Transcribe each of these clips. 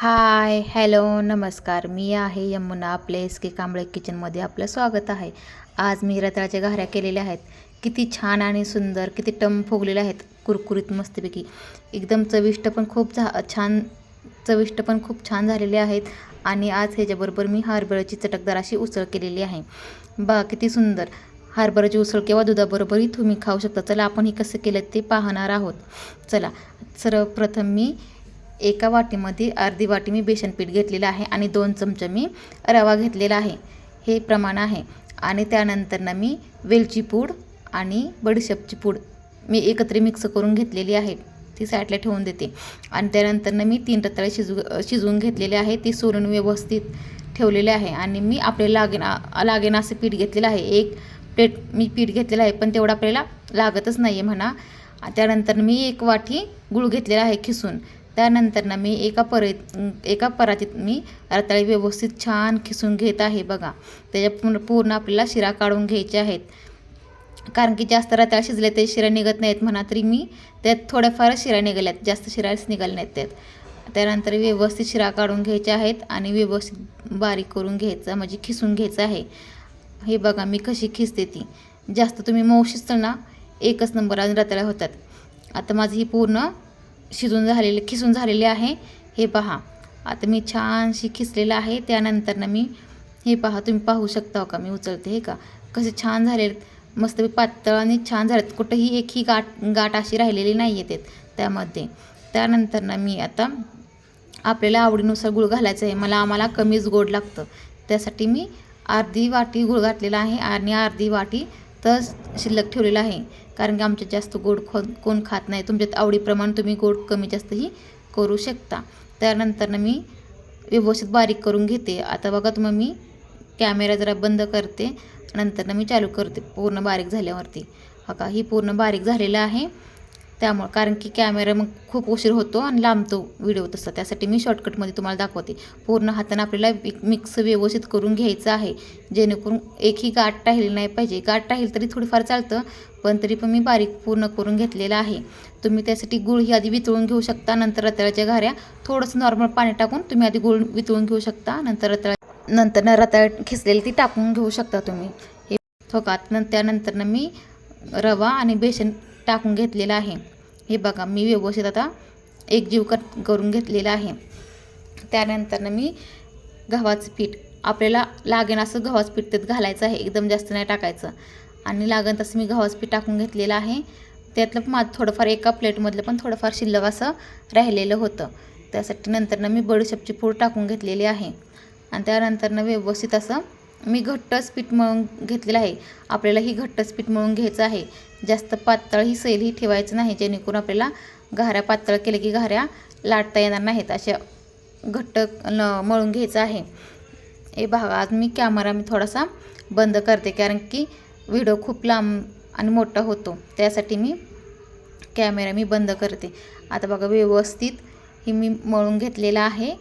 Hi hello नमस्कार. मी आहे यमुना आपले एस के कांबळे किचनमध्ये आपलं स्वागत आहे. आज मी रताळ्याच्या घाऱ्या केलेल्या आहेत. किती छान आणि सुंदर किती टम फुगलेल्या आहेत कुरकुरीत मस्तपैकी. एकदम चविष्ट पण खूप झा छान चविष्ट पण खूप छान झालेले आहेत आणि आज ह्याच्याबरोबर मी हरभऱ्याची चटकदार अशी उसळ केलेली आहे. बा किती सुंदर. हरभऱ्याची उसळ किंवा दुधाबरोबरही तुम्ही खाऊ शकता. चला आपण हे कसं केलं ते पाहणार आहोत. चला सर्वप्रथम मी एका वाटीमध्ये अर्धी वाटी मी बेसन पीठ घेतलेलं आहे आणि दोन चमचे मी रवा घेतलेला आहे. हे प्रमाण आहे. आणि त्यानंतरनं मी वेलची पूड आणि बडीशेपची पूड मी एकत्र मिक्स करून घेतलेली आहे. ती साईडला ठेवून देते. आणि त्यानंतरनं मी तीन रताळे शिजू शिजवून घेतलेले आहे. ती सोलून व्यवस्थित ठेवलेले आहे. आणि मी आपले लागेन लागेन असं पीठ घेतलेलं आहे. एक प्लेट मी पीठ घेतलेलं आहे पण तेवढं आपल्याला लागतच नाही आहे म्हणा. त्यानंतर मी एक वाटी गुळ घेतलेला आहे खिसून. त्यानंतर ना मी एका परेत एका परातीत मी रताळी व्यवस्थित छान खिसून घेत आहे बघा. त्याच्या पूर्ण पूर्ण आपल्याला शिरा काढून घ्यायचे आहेत. कारण की जास्त रताळ शिजले ते शिरा निघत नाहीत म्हणा तरी मी त्यात थोड्याफार शिरा निघाल्यात. जास्त शिराच निघाल्या नाहीत त्यात. त्यानंतर व्यवस्थित शिरा काढून घ्यायचे आहेत आणि व्यवस्थित बारीक करून घ्यायचं म्हणजे खिसून घ्यायचं आहे. हे बघा मी कशी खिसते ती. जास्त तुम्ही मऊ ना एकच नंबर आणि रताळ्या होतात. आता माझी ही पूर्ण शिजून झालेले खिसून झालेले आहे. हे पहा. आता मी छानशी खिसलेलं आहे. त्यानंतरनं मी हे पहा तुम्ही पाहू शकता हो का? मी उचलते हे का? कसे छान झाले. मस्त पातळ आणि छान झालेत. कुठंही एकही गाठ गाठ अशी राहिलेली नाही आहेत त्यामध्ये. त्यानंतरनं मी आता आपल्याला आवडीनुसार गुळ घालायचं आहे. मला आम्हाला कमीच गोड लागतं. त्यासाठी मी अर्धी वाटी गुळ घातलेला आहे आणि अर्धी वाटी तर शिल्लक ठेवलेलं आहे. कारण की आमच्यात जास्त गोड खो कोण खात नाही. तुमच्यात आवडीप्रमाणे तुम्ही गोड कमी जास्तही करू शकता. त्यानंतरनं मी व्यवस्थित बारीक करून घेते. आता बघा तुम्ही मी कॅमेरा जरा बंद करते. नंतरनं मी चालू करते. पूर्ण बारीक झाल्यावरती. बघा ही पूर्ण बारीक झालेलं आहे. त्यामुळं. कारण की कॅमेरा मग खूप उशीर होतो आणि लांबतो व्हिडिओ तसा. त्यासाठी मी शॉर्टकटमध्ये तुम्हाला दाखवते. पूर्ण हाताने आपल्याला मिक्स व्यवस्थित करून घ्यायचं आहे. जेणेकरून एकही गाठ राहिली नाही पाहिजे. गाठ राहील तरी थोडीफार चालतं पण तरी पण मी बारीक पूर्ण करून घेतलेलं आहे. तुम्ही त्यासाठी गुळ ही आधी वितळून घेऊ शकता नंतर रताळ्याच्या घाऱ्या थोडंसं नॉर्मल पाणी टाकून तुम्ही आधी गुळ वितळून घेऊ शकता नंतर रताळ नंतर रताळ खिसलेली ती टाकून घेऊ शकता तुम्ही. हे थोकात नंतर त्यानंतरनं मी रवा आणि बेसन टाकून घेतलेलं आहे. हे बघा मी व्यवस्थित आता एकजीव कर करून घेतलेलं आहे. त्यानंतरनं मी गव्हाचं पीठ आपल्याला लागेन असं गव्हाचं पीठ त्यात घालायचं आहे. एकदम जास्त नाही टाकायचं. आणि लागेन तसं मी गव्हाचं पीठ टाकून घेतलेलं आहे. त्यातलं पण माझं थोडंफार एका प्लेटमधलं पण थोडंफार शिल्लक असं राहिलेलं होतं. त्यासाठी नंतरनं मी बडीशेपची पूड टाकून घेतलेली आहे. आणि त्यानंतरनं व्यवस्थित असं मी घट्टच पीठ मळून घेतलेलं आहे. आपल्याला ही घट्टच पीठ मळून घ्यायचं आहे. जास्त पातळ ही सैलही ठेवायचं नाही जेणेकरून आपल्याला घाऱ्या पातळ केले की घाऱ्या लाटता येणार नाहीत. अशा घट्ट न मळून घ्यायचं आहे. हे भाग आज मी कॅमेरा मी थोडासा बंद करते कारण की व्हिडिओ खूप लांब आणि मोठा होतो. त्यासाठी मी कॅमेरा मी बंद करते. आता बघा व्यवस्थित ही मी मळून घेतलेला आहे.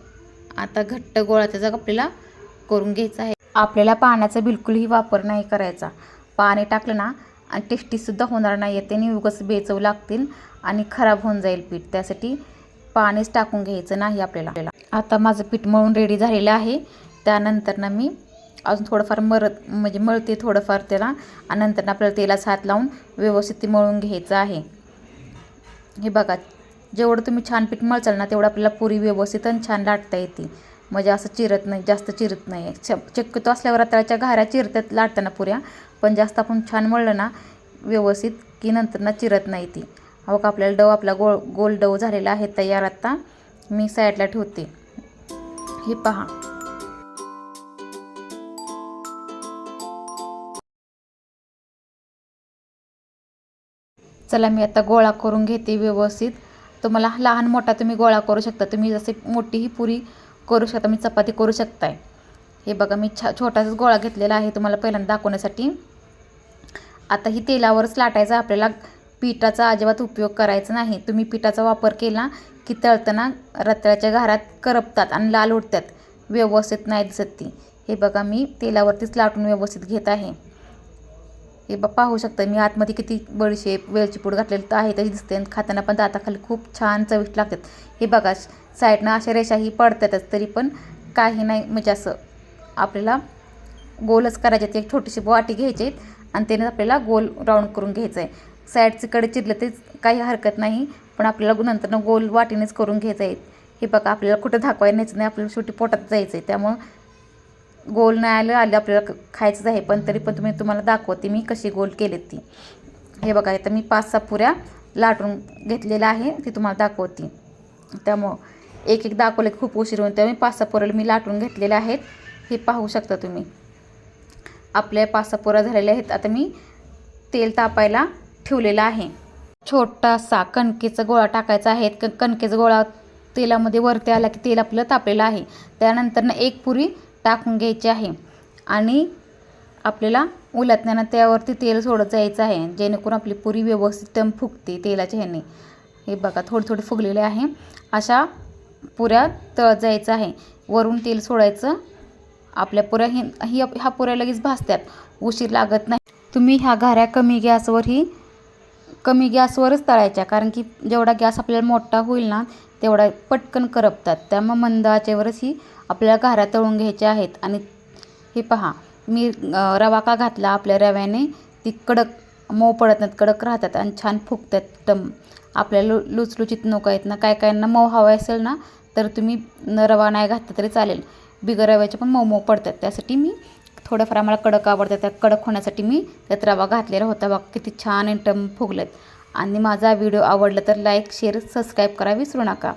आता घट्ट गोळा त्याचा आपल्याला करून घ्यायचा आहे. आपल्याला पाण्याचा बिलकुलही वापर नाही करायचा. पाणी टाकलं ना आणि टेस्टीसुद्धा होणार नाही आहे त्याने उगाच बेचव लागतील आणि खराब होऊन जाईल पीठ. त्यासाठी पाणीच टाकून घ्यायचं नाही आपल्याला. आता माझं पीठ मळून रेडी झालेलं आहे. त्यानंतरनं मी अजून थोडंफार मरत म्हणजे मळते थोडंफार त्याला. आणि नंतर आपल्याला तेलाच हात लावून व्यवस्थित ते मळून घ्यायचं आहे. हे बघा जेवढं तुम्ही छान पीठ मळचाल ना तेवढं आपल्याला पुरी व्यवस्थित आणि छान लाटता येते. म्हणजे असं चिरत नाही जास्त चिरत नाही. शक्यतो असल्यावर रताळ्याच्या घाऱ्या चिरतात लाटताना पुऱ्या पण जास्त आपण छान मळलं ना व्यवस्थित की नंतर ना चिरत नाही ती. अहो का आपल्याला डव आपला गोल गोल डव झालेला आहे तयार आता मी साईडला ठेवते. हे पहा. चला मी आता गोळा करून घेते व्यवस्थित. तुम्हाला लहान मोठा तुम्ही गोळा करू शकता. तुम्ही जसे मोठी ही पुरी करू शकता मी चपाती करू शकताय. हे बघा मी छा छोटासाच गोळा घेतलेला आहे तुम्हाला पहिल्यांदा दाखवण्यासाठी. आता ही तेलावरच लाटायचं आपल्याला पिठाचा अजिबात उपयोग करायचा नाही. तुम्ही पिठाचा वापर केला की तळताना रताळ्याच्या घरात करपतात आणि लाल उठतात व्यवस्थित नाही दिसत ती. हे बघा मी तेलावरतीच लाटून व्यवस्थित घेत आहे. हे बा पाहू शकता मी आतमध्ये किती बडीशेप वेलची पूड घातलेली तर आहे तशी दिसते. आणि खाताना पण दाताखाली खूप छान चविष्ट लागतात. हे बघा साईडनं अशा रेषाही पडतातच तरी पण काही नाही. म्हणजे असं आपल्याला गोलच करायचे एक छोटीशी वाटी घ्यायची आहेत आणि त्याने आपल्याला गोल राऊंड करून घ्यायचं आहे. साईडचे कडे चिरलं ते काही हरकत नाही पण आपल्याला नंतरनं गोल वाटीनेच करून घ्यायचं आहे. हे बघा आपल्याला कुठं दाखवायला न्यायचं नाही आपल्याला शेवटी पोटात जायचं आहे. त्यामुळं गोल नाही आलं आलं आपल्याला खायचंच आहे पण तरी पण तुम्ही तुम्हाला दाखवते मी कशी गोल केले ती. हे बघा इथं मी पाच सहा पुऱ्या लाटून घेतलेल्या आहे ती तुम्हाला दाखवते. त्यामुळं एक एक दाखवले खूप उशीर होऊन त्यामुळे पाच सहा पुऱ्याला मी लाटून घेतलेल्या आहेत. हे पाहू शकता तुम्ही. आपल्या पाच सहा पुऱ्या झालेल्या आहेत. आता मी तेल तापायला ठेवलेलं आहे. छोटासा कणकेचा गोळा टाकायचा आहे. क कणकेचा गोळा तेलामध्ये वरती आला की तेल आपलं तापलेलं आहे. त्यानंतर ना एक पुरी टाकून घ्यायची आहे. आणि आपल्याला उलटण्यानं त्यावरती तेल सोडत जायचं आहे. जेणेकरून आपली पुरी व्यवस्थित टम फुगते तेलाच्या ह्याने. हे बघा थोडी थोडी फुगलेले आहे. अशा पुऱ्या तळत जायचं आहे. वरून तेल सोडायचं. आपल्या पुऱ्या ही ही ह्या पुऱ्या लगेच भासतात उशीर लागत नाही. तुम्ही ह्या घाऱ्या कमी गॅसवरही कमी गॅसवरच तळायच्या. कारण की जेवढा गॅस आपल्याला मोठा होईल ना तेवढा पटकन करपतात. त्यामुळे मंद आचेवरच ही आपल्याला घाऱ्या तळून घ्यायच्या आहेत. आणि हे पहा मी रवा का घातला आपल्या रव्याने? ती कडक मऊ पडत नाहीत कडक राहतात आणि छान फुगतात टम आपल्याला लु लुचलुचित नको आहेत ना. काय कायांना मऊ हवा असेल ना तर तुम्ही रवा नाही घातला तरी चालेल. बिगर रव्याचे पण मऊ मऊ पडतात. त्यासाठी मी थोडंफार आम्हाला कडक आवडतात त्या कडक होण्यासाठी मी त्यात रवा घातलेला होता. बघ किती छान टम फुगलेत. आणि माझा व्हिडिओ आवडला तर लाईक शेअर सबस्क्राईब करा. विसरू नका.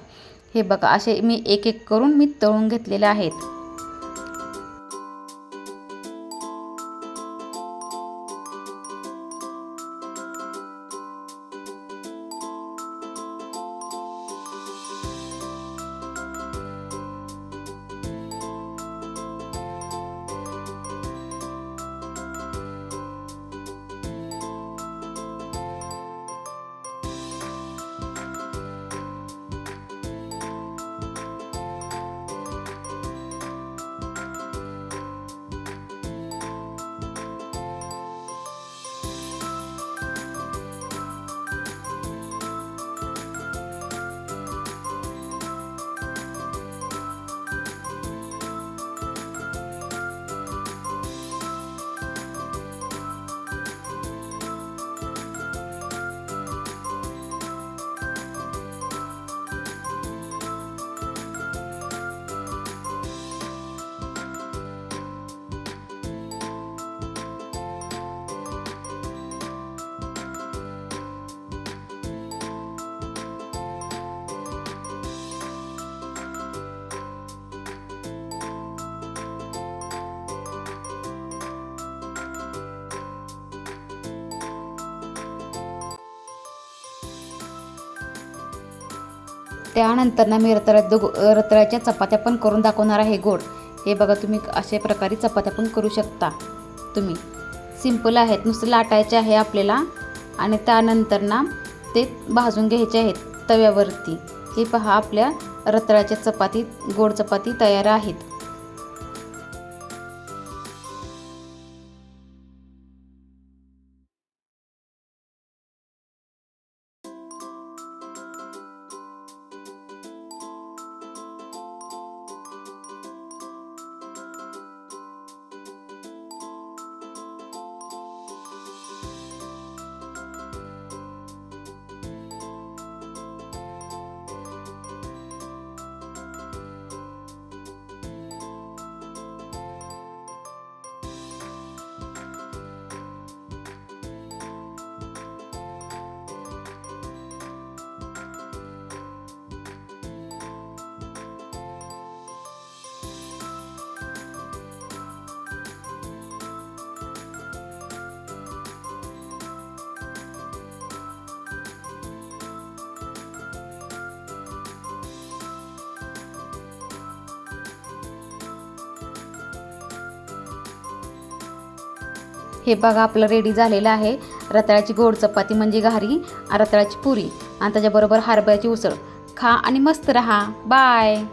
हे बघा असे मी एक एक करून मी तळून घेतलेले आहेत. त्यानंतर ना मी रताळ्या दो रताळ्याच्या चपात्या पण करून दाखवणार आहे गोड. हे बघा तुम्ही अशा प्रकारे चपात्या पण करू शकता तुम्ही. सिंपल आहेत नुसतं लाटायचे आहे आपल्याला. आणि त्यानंतर ना ते भाजून घ्यायचे आहेत तव्यावरती. हे पहा आपल्या रताळ्याच्या चपाती गोड चपाती तयार आहेत. हे बघा आपलं रेडी झालेलं आहे. रताळ्याची गोड चपाती म्हणजे घारी रताळ्याची पुरी. आणि त्याच्याबरोबर हरभऱ्याची उसळ. खा आणि मस्त रहा. बाय